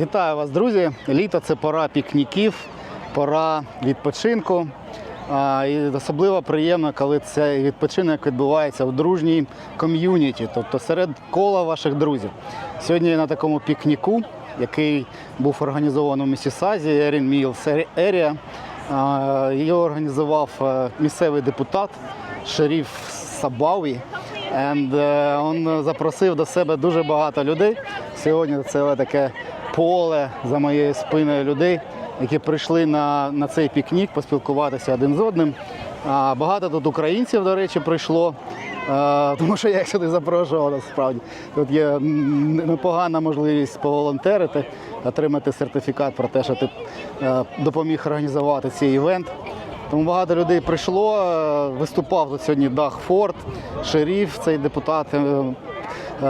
Вітаю вас, друзі! Літо це пора пікніків, пора відпочинку. І особливо приємно, коли цей відпочинок відбувається в дружній ком'юніті, тобто серед кола ваших друзів. Сьогодні я на такому пікніку, який був організований у Місісазі, Erin Mills Area. А, Його організував е, місцевий депутат Шеріф Сабаві. Е, він запросив до себе дуже багато людей. Сьогодні це таке поле за моєю спиною людей, які прийшли на, на цей пікнік поспілкуватися один з одним. А, багато тут українців, до речі, прийшло, тому що я їх сюди запрошував насправді. Тут є непогана можливість поволонтерити, отримати сертифікат про те, що ти е, допоміг організувати цей івент. Тому багато людей прийшло. е, Виступав тут сьогодні Даг Форд, шеріф, цей депутат е, е,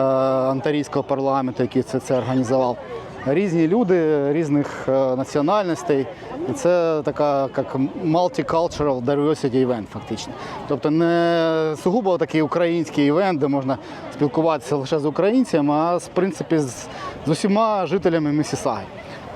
Антарійського парламенту, який це, це організував. Різні люди різних е, національностей. І це така як multicultural diversity event, фактично. Тобто не сугубо такий український івент, де можна спілкуватися лише з українцями, а в принципі з, з усіма жителями Місісаги.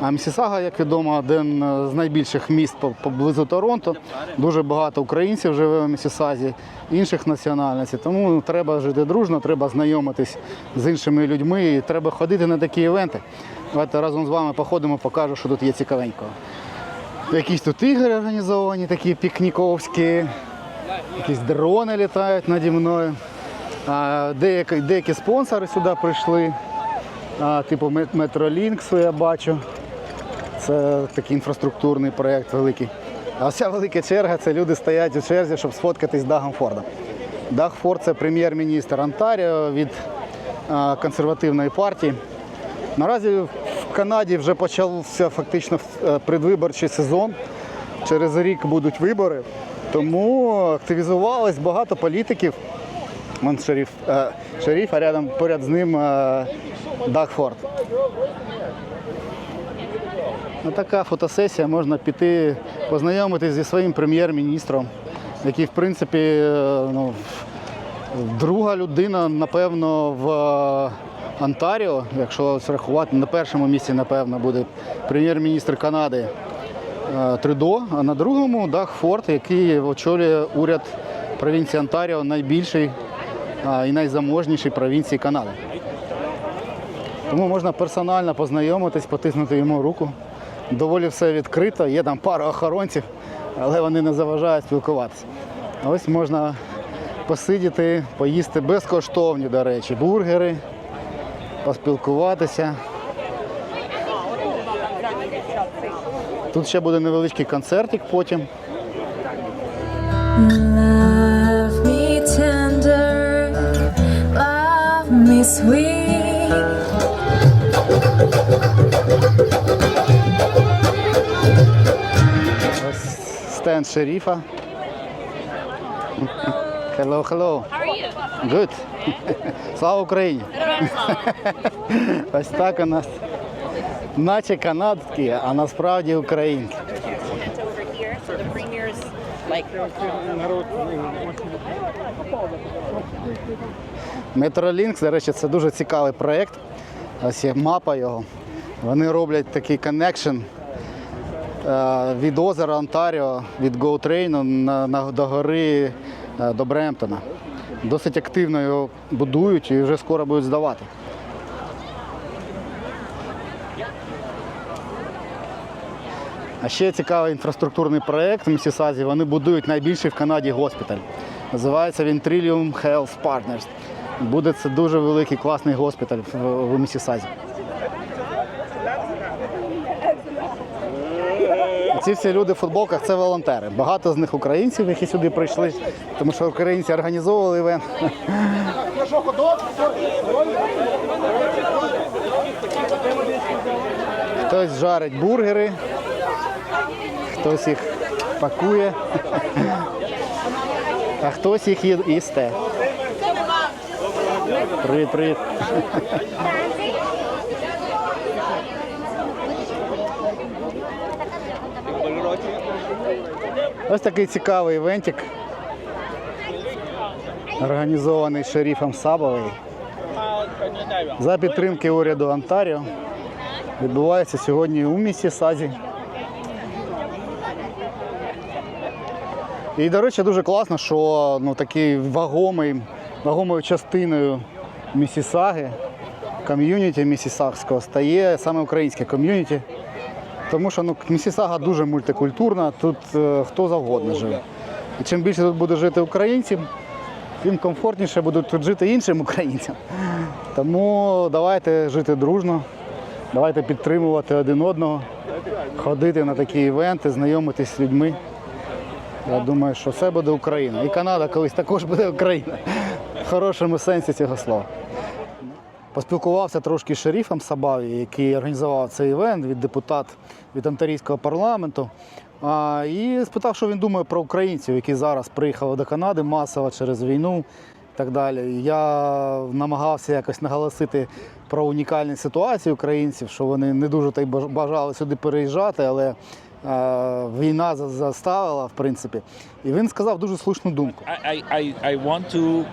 А Місісага, як відомо, один з найбільших міст поблизу Торонто. Дуже багато українців живе в Місісазі, інших національностей. Тому треба жити дружно, треба знайомитись з іншими людьми, і треба ходити на такі івенти. Давайте разом з вами походимо, покажу, що тут є цікавенького. Якісь тут ігри організовані, такі пікніковські, якісь дрони літають наді мною. Деякі, деякі спонсори сюди прийшли, типу Мет- Metrolink, я бачу. Це такий інфраструктурний проєкт великий. А вся велика черга це люди стоять у черзі, щоб сфоткатись з Дагом Фордом. Даг Форд це прем'єр-міністр Онтаріо від консервативної партії. Наразі в Канаді вже почався фактично е, предвиборчий сезон. Через рік будуть вибори, тому активізувалось багато політиків. Вон шериф, е, шериф, а рядом поряд з ним е, Даг Форд. Ну, така фотосесія можна піти познайомитись зі своїм прем'єр-міністром, який, в принципі, е, ну, друга людина, напевно, в е, Онтаріо, якщо рахувати, на першому місці, напевно, буде прем'єр-міністр Канади е, Трюдо, а на другому Даг Форд, який очолює уряд провінції Онтаріо, найбільший і найзаможніший провінції Канади. Тому можна персонально познайомитись, потиснути йому руку. Доволі все відкрито, є там пара охоронців, але вони не заважають спілкуватися. Ось можна посидіти, поїсти безкоштовні, до речі, бургери, поспілкуватися. Тут ще буде невеличкий концертик потім. Love me tender, love me sweet. Ось стенд шерифа. Hello, hello. How are you? Good. Слава Україні! Ось так у нас. Наче канадські, а насправді українські. Metrolink, до речі, це дуже цікавий проєкт. Ось є мапа його. Вони роблять такий коннекшн від озера Онтаріо, від на, на, до гори е, до Бремптона. Досить активно його будують і вже скоро будуть здавати. А ще цікавий інфраструктурний проєкт в Місісазі. Вони будують найбільший в Канаді госпіталь. Називається він Trillium Health Partners. Буде це дуже великий класний госпіталь в, Місісазі. Ці всі люди в футболках це волонтери. Багато з них українців, які сюди прийшли, тому що українці організовували івент. Хтось жарить бургери, хтось їх пакує, а хтось їх їсте. Привіт, привіт. Ось такий цікавий івентик, організований шерифом Сабовий за підтримки уряду Онтаріо. відбувається сьогодні у місті Сазі. І, до речі, дуже класно, що ну, такий вагомий, вагомою частиною Місісаги, ком'юніті місісагського стає саме українське ком'юніті. Тому що ну, Місісага дуже мультикультурна, тут е, хто завгодно живе. І чим більше тут буде жити українців, тим комфортніше будуть тут жити іншим українцям. Тому давайте жити дружно, давайте підтримувати один одного, ходити на такі івенти, знайомитись з людьми. Я думаю, що все буде Україна. І Канада колись також буде Україна. В хорошому сенсі цього слова. Поспілкувався трошки з шерифом Сабаві, який організував цей івент від депутат від Онтарійського парламенту. І спитав, що він думає про українців, які зараз приїхали до Канади масово через війну і так далі. Я намагався якось наголосити про унікальні ситуації українців, що вони не дуже та й баж- бажали сюди переїжджати, але е, війна за- заставила, в принципі. І він сказав дуже слушну думку. I, I, I want to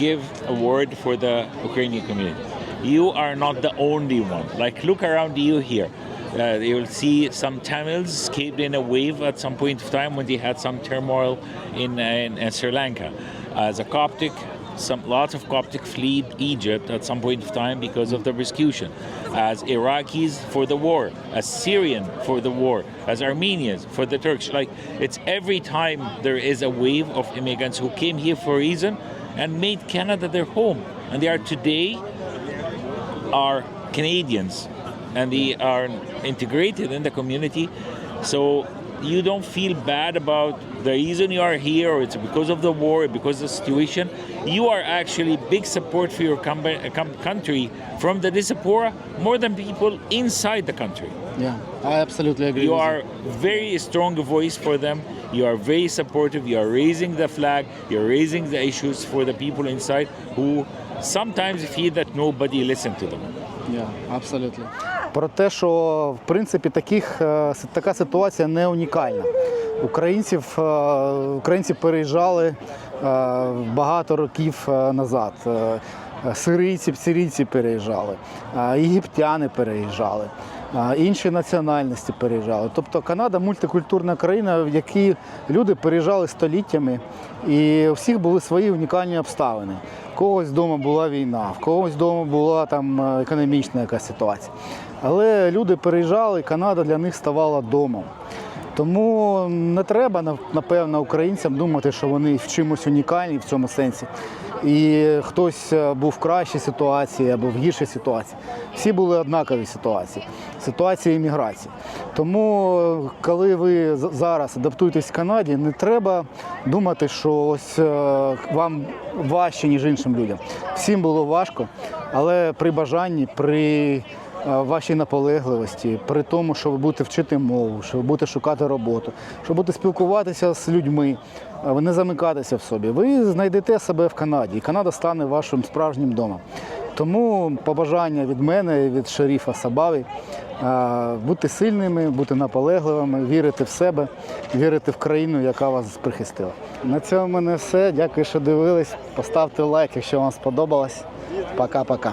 give a word for the Ukrainian community. You are not the only one. Like, look around you here. Uh, you will see some Tamils escaped in a wave at some point of time when they had some turmoil in, uh, in, uh, Sri Lanka. As a Coptic, some lots of Coptic fled Egypt at some point of time because of the persecution. As Iraqis for the war, as Syrian for the war, as Armenians for the Turks. Like it's every time there is a wave of immigrants who came here for a reason and made Canada their home, and they are today are Canadians and they are integrated in the community. So you don't feel bad about the reason you are here or it's because of the war or because of the situation. You are actually big support for your country from the diaspora more than people inside the country. Yeah, I absolutely agree. You are very strong voice for them. You are very supportive. You are raising the flag. You're raising the issues for the people inside who sometimes feel that nobody listens to them. Yeah, absolutely. Про те, що в принципі таких, е, така ситуація не унікальна. Українців, е, українці переїжджали е, багато років назад. Сирійці, сирійці переїжджали, єгиптяни переїжджали, інші національності переїжджали. Тобто Канада мультикультурна країна, в якій люди переїжджали століттями, і у всіх були свої унікальні обставини. В когось вдома була війна, в когось вдома була там е, економічна якась ситуація. Але люди переїжджали, і Канада для них ставала домом. Тому не треба напевно українцям думати, що вони в чимось унікальні в цьому сенсі. І хтось е, був в кращій ситуації або в гіршій ситуації. Всі були однакові ситуації, ситуації імміграції. Тому, е, коли ви зараз адаптуєтесь в Канаді, не треба думати, що ось е, вам важче, ніж іншим людям. Всім було важко, але при бажанні, при вашій наполегливості, при тому, що ви будете вчити мову, що ви будете шукати роботу, що будете спілкуватися з людьми, е, не замикатися в собі. Ви знайдете себе в Канаді, і Канада стане вашим справжнім домом. Тому побажання від мене, від шеріфа Сабаві, е, бути сильними, бути наполегливими, вірити в себе, вірити в країну, яка вас прихистила. На цьому в мене все. Дякую, що дивились. Поставте лайк, якщо вам сподобалось. Пока-пока.